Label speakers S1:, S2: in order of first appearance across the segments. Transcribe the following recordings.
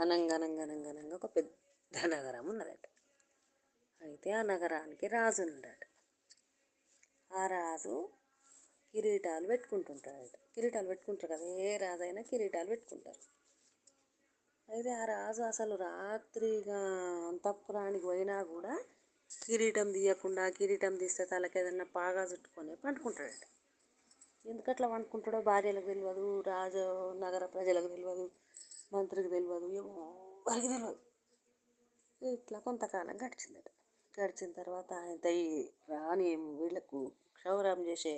S1: అనంగనంగనంగనంగా ఒక పెద్ద నగరం ఉన్నదట. అయితే ఆ నగరానికి రాజు ఉన్నాడట. ఆ రాజు కిరీటాలు పెట్టుకుంటుంటాడట. కిరీటాలు పెట్టుకుంటారు కదా ఏ రాజు అయినా కిరీటాలు పెట్టుకుంటారు. అయితే ఆ రాజు అసలు రాత్రిగా అంతఃపురానికి పోయినా కూడా కిరీటం తీయకుండా కిరీటం తీస్తే తలకి ఏదైనా పాగా చుట్టుకొని పండుకుంటాడట. ఎందుకట్లా పండుకుంటాడో భార్యలకు తెలియదు రాజు నగర ప్రజలకు తెలియదు మంత్రికి తెలియదు ఎవరికి తెలియదు ఇట్లా కొంతకాలం గడిచిందట. గడిచిన తర్వాత ఆయన ఈ రాని వీళ్ళకు క్షౌరం చేసే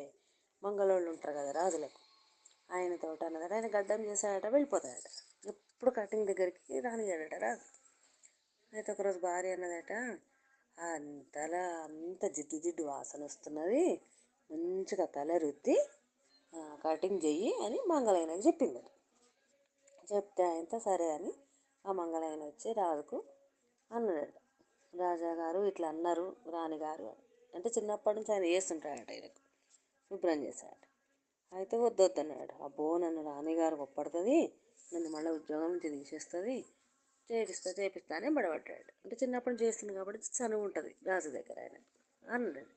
S1: మంగళోళ్ళు ఉంటారు కదా రాజులకు ఆయనతో అన్నదట. ఆయన గడ్డం చేశాడట వెళ్ళిపోతాడట. ఎప్పుడు కటింగ్ దగ్గరికి రానియాడట రాజు. అయితే ఒకరోజు భార్య అన్నదట అంతలా అంత జిడ్డు జిడ్డు వాసన వస్తున్నది మంచిగా తల రుద్ది కటింగ్ చెయ్యి అని మంగళాయనకి చెప్పిందట. చెప్తే ఆయనతో సరే అని ఆ మంగళాయన వచ్చి రాజుకు అన్నాడట. రాజాగారు ఇట్లా అన్నారు రాణిగారు అంటే చిన్నప్పటి నుంచి ఆయన చేస్తుంటాడట ఆయనకు శుభ్రం చేశాడట. అయితే వద్దొద్దన్నాడు అబ్బో నన్ను రాణిగారు ఒప్పడుతుంది నన్ను మళ్ళీ ఉద్యోగం నుంచి తీసేస్తుంది చేపిస్తా చేపిస్తా అని బడబడ్డాడు. అంటే చిన్నప్పటి నుంచి చేస్తుంది కాబట్టి చనువు ఉంటుంది రాజు దగ్గర ఆయన అన్నాడు.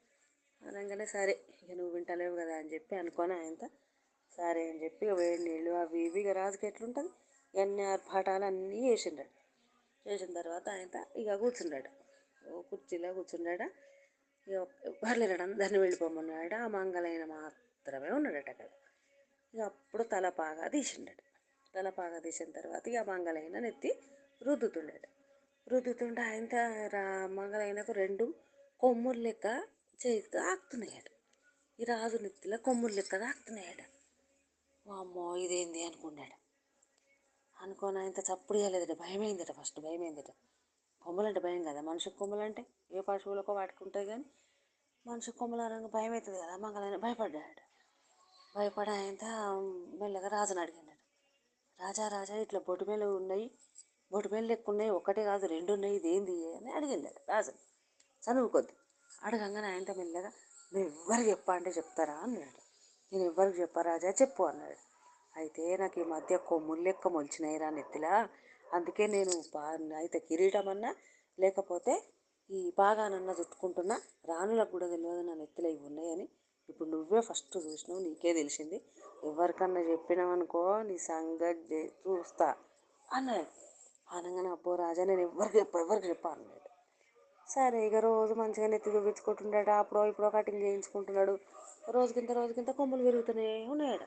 S1: అనగానే సరే ఇక నువ్వు వింటలేవు కదా అని చెప్పి అనుకొని ఆయనతో సరే అని చెప్పి వేడి నీళ్ళు అవి ఇవి ఇక రాజుకి ఎట్లుంటుంది? ఇవన్నీ ఆర్భాటాలు అన్నీ చేసిండాడు. చేసిన తర్వాత ఆయన ఇక కూర్చున్నాడు ఓ కుర్చీలో కూర్చున్నాడా ఇక పర్లేడు అందరిని వెళ్ళిపోమన్నాడు. ఆ మంగళైన మాత్రమే ఉన్నాడట అక్కడ. ఇక అప్పుడు తలపాగా తీసిండాడు. తలపాగా తీసిన తర్వాత ఇక మంగళైన నెత్తి రుద్దుతుండాడు. రుద్దుతుంటే ఆయన రా మంగళైనకు రెండు కొమ్ములు లెక్క చేతితో ఆకుతున్నాయట ఈ రాజు నెత్తిలో కొమ్ములు లెక్క తాకుతున్నాయట. అమ్మో ఇదేంది అనుకున్నాడు. అనుకోని ఆయన చప్పుడు చేయలేదట భయమైందట ఫస్ట్ భయమైందట. కొమ్మలంటే భయం కదా మనిషి కొమ్మలంటే ఏ పశువులకో వాటికి ఉంటుంది కానీ మనిషి కొమ్మలు భయం అవుతుంది కదా మంగళైన భయపడ్డాడు భయపడి ఆయన మెల్లగా రాజుని అడిగాడు రాజా రాజా ఇట్లా బొట్టుమేలు ఉన్నాయి బొట్టుమేలు లెక్క ఉన్నాయి ఒకటే కాదు రెండు ఉన్నాయి ఇదేంది అని అడిగిందాడు రాజుని. చదువుకొద్ది అడగంగానే ఆయనతో మెల్లగా నువ్వు ఎవ్వరికి చెప్పా అంటే చెప్తారా అన్నాడు. నేను ఎవ్వరికి చెప్పరాజా చెప్పు అన్నాడు. అయితే నాకు ఈ మధ్య కొమ్ములు మొలిచినాయిరా నెత్తిలా. అందుకే నేను అయితే కిరీటం అన్నా లేకపోతే ఈ బాగానన్నా చుట్టుకుంటున్నా రాణులకు కూడా తెలియదు నా నెత్తిలో ఇవి ఉన్నాయని. ఇప్పుడు నువ్వే ఫస్ట్ చూసినావు నీకే తెలిసింది. ఎవరికన్నా చెప్పినావనుకో నీ సంగతి చూస్తా అన్నాడు. అనగానే అబ్బో రాజా నేను ఎవరికి చెప్ప ఎవరికి చెప్పా అన్నాడు. సరే ఇక రోజు మంచిగా నెత్తి చూపించుకుంటున్నాడు అప్పుడో ఇప్పుడో కటింగ్ చేయించుకుంటున్నాడు. రోజుకింత రోజుకింత కొమ్ములు పెరుగుతూనే ఉన్నాయట.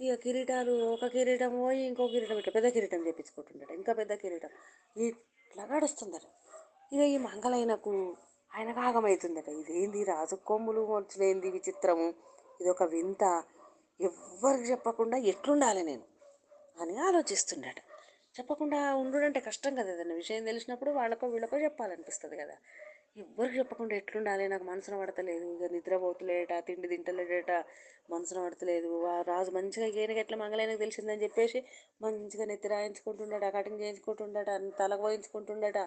S1: ఇక కిరీటాలు ఒక కిరీటం పోయి ఇంకో కిరీటం ఇట్లా పెద్ద కిరీటం చేయించుకుంటున్నాడు ఇంకా పెద్ద కిరీటం. ఇట్లా గడుస్తుందట ఇక ఈ మంగళైనకు ఆయనకు ఆగమవుతుందట ఇదేంది రాజు కొమ్ములు వచ్చినైంది విచిత్రము? ఇది ఒక వింత. ఎవ్వరికి చెప్పకుండా ఎట్లుండాలి నేను? అని ఆలోచిస్తుండట. చెప్పకుండా ఉండుడంటే కష్టం కదా ఏదైనా విషయం తెలిసినప్పుడు వాళ్ళకో వీళ్ళకో చెప్పాలనిపిస్తుంది కదా. ఎవ్వరికి చెప్పకుండా ఎట్లుండాలి? నాకు మనసున పడతలేదు. ఇక నిద్రపోతలేట తిండి తింటలేడట మనసున పడతలేదు. రాజు మంచిగా ఈయనకి ఎట్లా మంగళైనకు తెలిసిందని చెప్పేసి మంచిగా నెత్తి రాయించుకుంటుండట కటింగ్ చేయించుకుంటుండట తలకు పోయించుకుంటుండట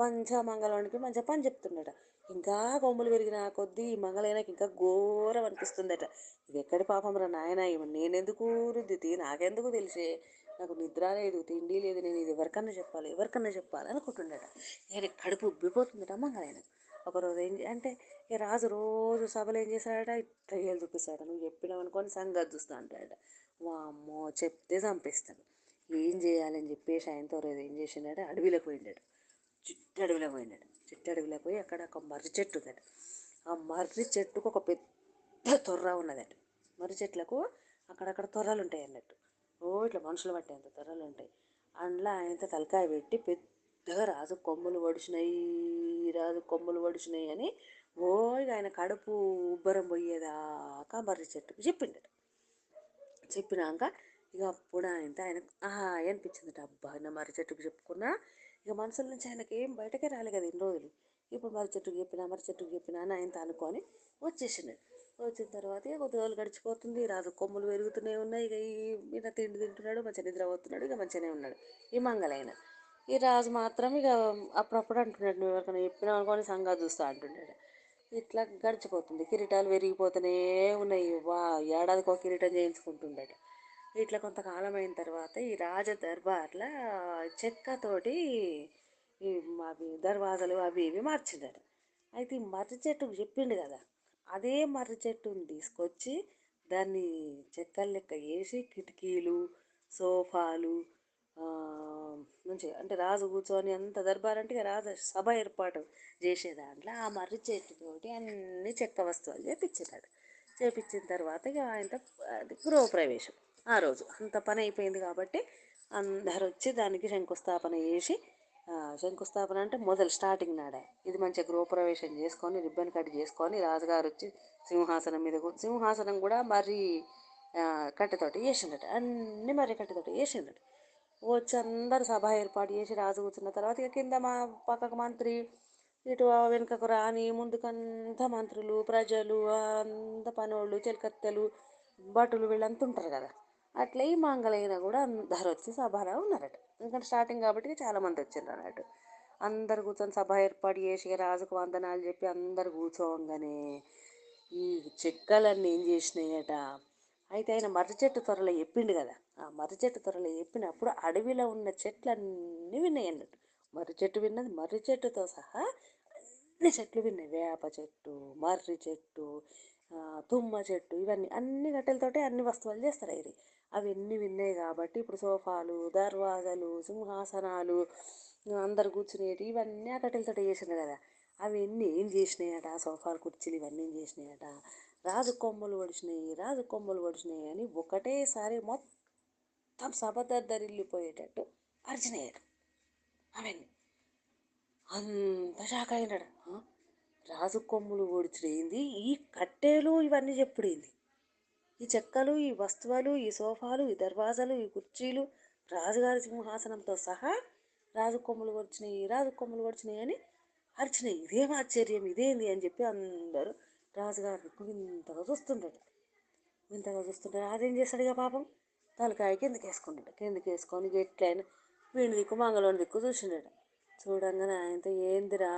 S1: మంచిగా మంగళవానికి మంచిగా పని చెప్తుండట. ఇంకా కొమ్ములు పెరిగిన కొద్దీ ఈ మంగళైనకి ఇంకా ఘోరం అనిపిస్తుందట. ఇది ఎక్కడి పాపం రా నాయన నేనెందుకు రుద్దితి నాకెందుకు తెలిసే? నాకు నిద్ర లేదు తిండి లేదు నేను ఇది ఎవరికన్నా చెప్పాలి ఎవరికన్నా చెప్పాలి అనుకుంటుండట. నేను కడుపు ఉబ్బిపోతుందట మంగళైన ఒకరోజు ఏం అంటే ఇక రాజు రోజు సభలు ఏం చేశాడట? ఇట్లా ఏళ్ళు చూపిస్తాడట నువ్వు చెప్పినావు అనుకోని సంగతి చూస్తా అంటాడట. వామ్మో చెప్తే చంపేస్తాడు. ఏం చేయాలని చెప్పేసి ఆయనతో రోజు ఏం చేసిండట? అడవిలోకి పోయిండాడు చిట్టు అడవిలో పోయినాడు చిట్టు అడవిలో పోయి అక్కడ ఒక మర్రి చెట్టు ఉందట. ఆ మర్రి చెట్టుకు ఒక పెద్ద తొర్ర ఉన్నదట. మర్రి చెట్లకు అక్కడక్కడ తొర్రలు ఉంటాయి అన్నట్టు ఓ ఇట్లా మనుషులు పట్టేంత తెరలు ఉంటాయి. అందులో ఆయనతో తలకాయ పెట్టి పెద్దగా రాజు కొమ్ములు వడిచినాయి రాజు కొమ్ములు వడిచినాయి అని ఓ ఆయన కడుపు ఉబ్బరం పోయేదాకా మర్రి చెట్టుకు చెప్పిండట. చెప్పినాక ఇక అప్పుడు ఆయన ఆయన ఆహా అనిపించింది అబ్బా నా మర్రి చెట్టుకు చెప్పుకున్నా ఇక మనసుల నుంచి ఆయనకి ఏం బయటకే రాలే కదా ఇన్ని రోజులు. ఇప్పుడు మర్రి చెట్టుకు చెప్పినా మర్రి చెట్టుకు చెప్పినా అని ఆయనతో అనుకొని వచ్చేసిండు. వచ్చిన తర్వాత ఇక కొద్ది రోజులు గడిచిపోతుంది. రాజు కొమ్ములు పెరుగుతూనే ఉన్నాయి. ఇక ఈ మీద తిండి తింటున్నాడు మంచిగా నిద్రపోతున్నాడు ఇక మంచిగానే ఉన్నాడు. ఈ మంగళైన. ఈ రాజు మాత్రం ఇక అప్పుడప్పుడు అంటున్నాడు నువ్వు ఎవరికైనా చెప్పినావు అనుకోని సంగతి చూస్తా అంటున్నాడు. ఇట్లా గడిచిపోతుంది. కిరీటాలు పెరిగిపోతూనే ఉన్నాయి. వా ఏడాదికి ఒక కిరీటం చేయించుకుంటుండట. ఇట్లా కొంతకాలం అయిన తర్వాత ఈ రాజ దర్బార్లో చెక్కతోటి ఈ అవి దర్వాజలు అవి ఇవి మార్చిండట. అయితే ఈ మర్రి చెట్టుకు చెప్పిండు కదా అదే మర్రి చెట్టుని తీసుకొచ్చి దాన్ని చెక్కలు లెక్క వేసి కిటికీలు సోఫాలు మంచిగా అంటే రాజు కూర్చొని అంత దర్బార్ అంటే రాజు సభ ఏర్పాటు చేసే దాంట్లో ఆ మర్రి చెట్టుతోటి అన్ని చెక్క వస్తువులు చేపించేటాడు చేపించిన తర్వాత ఇక ఆయన గృహప్రవేశం. ఆ రోజు అంత పని అయిపోయింది కాబట్టి అందరు వచ్చి దానికి శంకుస్థాపన చేసి శంకుస్థాపన అంటే మొదలు స్టార్టింగ్ నాడే. ఇది మంచిగా గృహప్రవేశం చేసుకొని రిబ్బన్ కట్ చేసుకొని రాజుగారు వచ్చి సింహాసనం మీద సింహాసనం కూడా మర్రి కట్టెతోటి వేసిండట అన్ని మర్రి కట్టెతోటి వేసిండట వచ్చి అందరు సభ ఏర్పాటు చేసి రాజు కూర్చున్న తర్వాత ఇక కింద మా పక్కకు మంత్రి ఇటు వెనుకకు రాని ముందుకంతా మంత్రులు ప్రజలు అంత పనోళ్ళు చెలకత్తెలు భటులు వీళ్ళంతా ఉంటారు కదా. అట్లా ఈ మంగళైన కూడా అందరు వచ్చి సభలో ఉన్నారట. ఎందుకంటే స్టార్టింగ్ కాబట్టి చాలామంది వచ్చిండ్రు అన్నట్టు అందరు కూర్చొని సభ ఏర్పాటు చేసి రాజుకు వందనాలు చెప్పి అందరు కూర్చోగానే ఈ చెక్కలన్నీ ఏం చేసినాయట? అయితే ఆయన మర్రి చెట్టు త్వరలో చెప్పిండు కదా. ఆ మర్రి చెట్టు త్వరలో చెప్పినప్పుడు అడవిలో ఉన్న చెట్లన్నీ విన్నాయి అన్నట్టు మర్రి చెట్టు విన్నది మర్రి చెట్టుతో సహా అన్ని చెట్లు విన్నాయి. వేప చెట్టు మర్రి చెట్టు తుమ్మ చెట్టు ఇవన్నీ అన్ని కట్టెలతోటే అన్ని వస్తువులు చేస్తారు ఇది అవన్నీ విన్నాయి కాబట్టి ఇప్పుడు సోఫాలు దర్వాజాలు సింహాసనాలు అందరు కూర్చునేటి ఇవన్నీ ఆ కట్టెలతో చేసిండు కదా. అవన్నీ ఏం చేసినాయట? సోఫాలు కుర్చీలు ఇవన్నీ ఏం చేసినాయట? రాజు కొమ్మలు ఒడిచినాయి రాజు కొమ్మలు పడిచినాయి అని ఒకటేసారి మొత్తం సభ దద్దరిల్లిపోయేటట్టు అరిచినాయట అవన్నీ. అంత షాక్ అయినాడు. రాజు కొమ్ములు ఒడిచినయింది ఈ కట్టెలు ఇవన్నీ చెప్పుడేంది? ఈ చెక్కలు ఈ వస్తువులు ఈ సోఫాలు ఈ దర్వాజాలు ఈ కుర్చీలు రాజుగారి సింహాసనంతో సహా రాజు కొమ్ములు వచ్చినాయి రాజు కొమ్ములు వచ్చినాయి అని అరిచినాయి. ఇదేం ఆశ్చర్యం ఇదేంది అని చెప్పి అందరూ రాజుగారు వింతగా చూస్తుంటాడు వింతగా చూస్తుంటాడు అదేం చేస్తాడుగా పాపం? తలకాయ కిందకి వేసుకుంటాడు. కిందకి వేసుకొని ఎట్లయినా వీడి దిక్కు మంగళవాడి దిక్కు చూసిండాడు చూడంగానే ఆయనతో ఏందిరా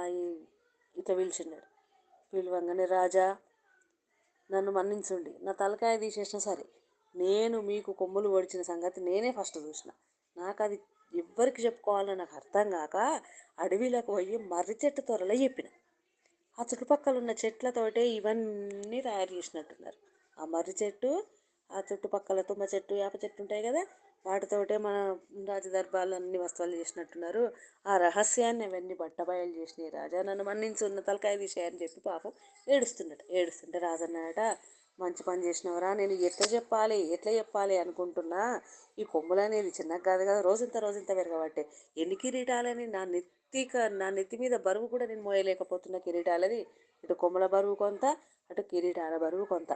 S1: ఇట్లా పిలిచిండాడు పిలవంగానే రాజా నన్ను మన్నించండి. నా తలకాయ తీసేసిన సరే నేను మీకు కొమ్ములు ఓడిచిన సంగతి నేనే ఫస్ట్ చూసిన. నాకు అది ఎవ్వరికి చెప్పుకోవాలో నాకు అర్థం కాక అడవిలోకి పోయి మర్రి చెట్టు త్వరలో చెప్పిన. ఆ చుట్టుపక్కల ఉన్న చెట్లతోటే ఇవన్నీ తయారు చేసినట్టున్నారు. ఆ మర్రి చెట్టు ఆ చుట్టుపక్కల తుమ్మ చెట్టు వేప చెట్టు ఉంటాయి కదా వాటితోటే మన రాజదర్బార్లు అన్ని వస్తువులు చేసినట్టున్నారు. ఆ రహస్యాన్ని అవన్నీ బట్టబయలు చేసినాయి. రాజా నన్ను మన్నించి ఉన్న తలకాయ తీసేయని చెప్పి పాపం ఏడుస్తున్నట ఏడుస్తుంటే రాజన్నాడట మంచి పని చేసినవరా? నేను ఎట్లా చెప్పాలి? ఎట్లా చెప్పాలి అనుకుంటున్నా? ఈ కొమ్ములు అనేది చిన్నగా కాదు కదా రోజంత రోజంత పెరగబట్టే ఎన్ని కిరీటాలని నా నెత్తిక నా నెత్తి మీద బరువు కూడా నేను మోయలేకపోతున్న కిరీటాలని ఇటు కొమ్మల బరువు కొంత అటు కిరీటాల బరువు కొంత.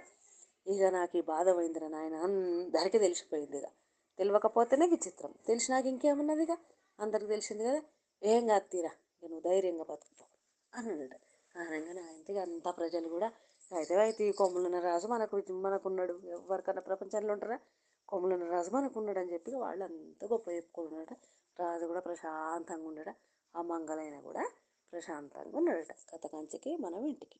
S1: ఇక నాకు ఈ బాధ పోయిందిరా నాయన అందరికీ తెలిసిపోయింది ఇక తెలియకపోతేనే విచిత్రం. తెలిసినాక ఇంకేమున్నదిగా? ఇక అందరికి తెలిసింది కదా? ఏం కాదు తీరా నువ్వు ధైర్యంగా బతుకుతావు అని అన్నాడు అనగానే ఆయనకి అంతా ప్రజలు కూడా అయితే అయితే ఈ కొమ్ములున్న రాజు మనకు మనకున్నాడు. ఎవరికన్నా ప్రపంచంలో ఉంటారా? కొమ్ములున్న రాజు మనకున్నాడు అని చెప్పి వాళ్ళు అంత గొప్ప చెప్పుకున్నాడు రాజు కూడా ప్రశాంతంగా ఉన్నాడు ఆ మంగళైన కూడా ప్రశాంతంగా ఉన్నాడట. కథ కంచికి మనం ఇంటికి.